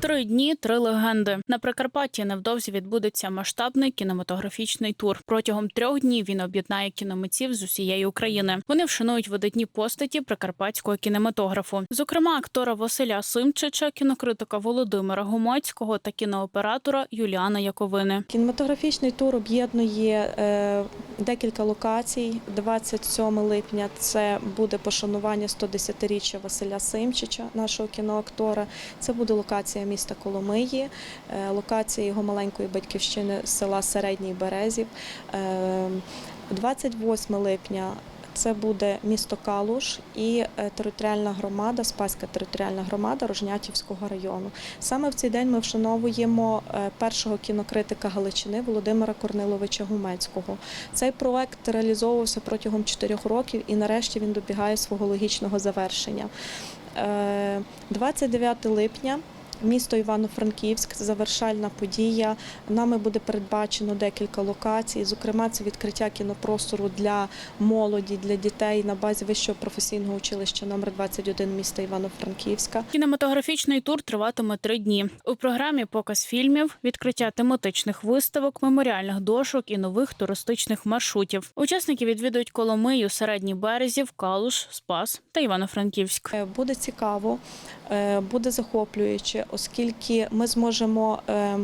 Три дні, три легенди. На Прикарпатті невдовзі відбудеться масштабний кінематографічний тур. Протягом трьох днів він об'єднає кіномитців з усієї України. Вони вшанують видатні постаті прикарпатського кінематографу, зокрема актора Василя Симчича, кінокритика Володимира Гумацького та кінооператора Юліана Яковини. Кінематографічний тур об'єднує е, декілька локацій. 27 липня це буде пошанування 110-річчя Василя Симчича, нашого кіноактора. Це буде локація міста Коломиї, е, локація його маленької батьківщини села Середній Березів. Е, 28 липня. Це буде місто Калуш і е, територіальна громада, Спаська територіальна громада Рожнятівського району. Саме в цей день ми вшановуємо е, першого кінокритика Галичини Володимира Корниловича Гумецького. Цей проект реалізовувався протягом чотирьох років і нарешті він добігає свого логічного завершення. Е, 29 липня. Місто Івано-Франківськ, завершальна подія. Нами буде передбачено декілька локацій. Зокрема, це відкриття кінопростору для молоді, для дітей на базі вищого професійного училища номер 21 міста Івано-Франківська. Кінематографічний тур триватиме три дні. У програмі показ фільмів, відкриття тематичних виставок, меморіальних дошок і нових туристичних маршрутів. Учасники відвідують Коломию, Середній Березів, Калуш, Спас та Івано-Франківськ. Е, Буде цікаво, е, буде захоплююче, оскільки ми зможемо. е,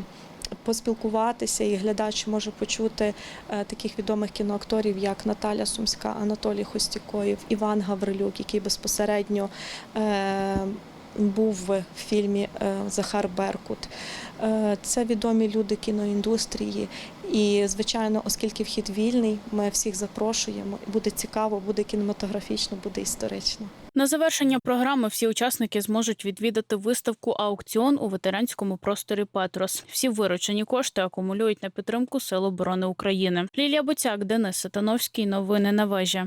Поспілкуватися і глядач може почути е, таких відомих кіноакторів, як Наталя Сумська, Анатолій Хостікоєв, Іван Гаврилюк, який безпосередньо е, був в фільмі Захар Беркут. Це відомі люди кіноіндустрії. І, звичайно, оскільки вхід вільний, ми всіх запрошуємо. Буде цікаво, буде кінематографічно, буде історично. На завершення програми всі учасники зможуть відвідати виставку аукціон у ветеранському просторі Петрос. Всі виручені кошти акумулюють на підтримку Сил оборони України. Лілія Боцяк, Денис Сатановський. Новини на вежі.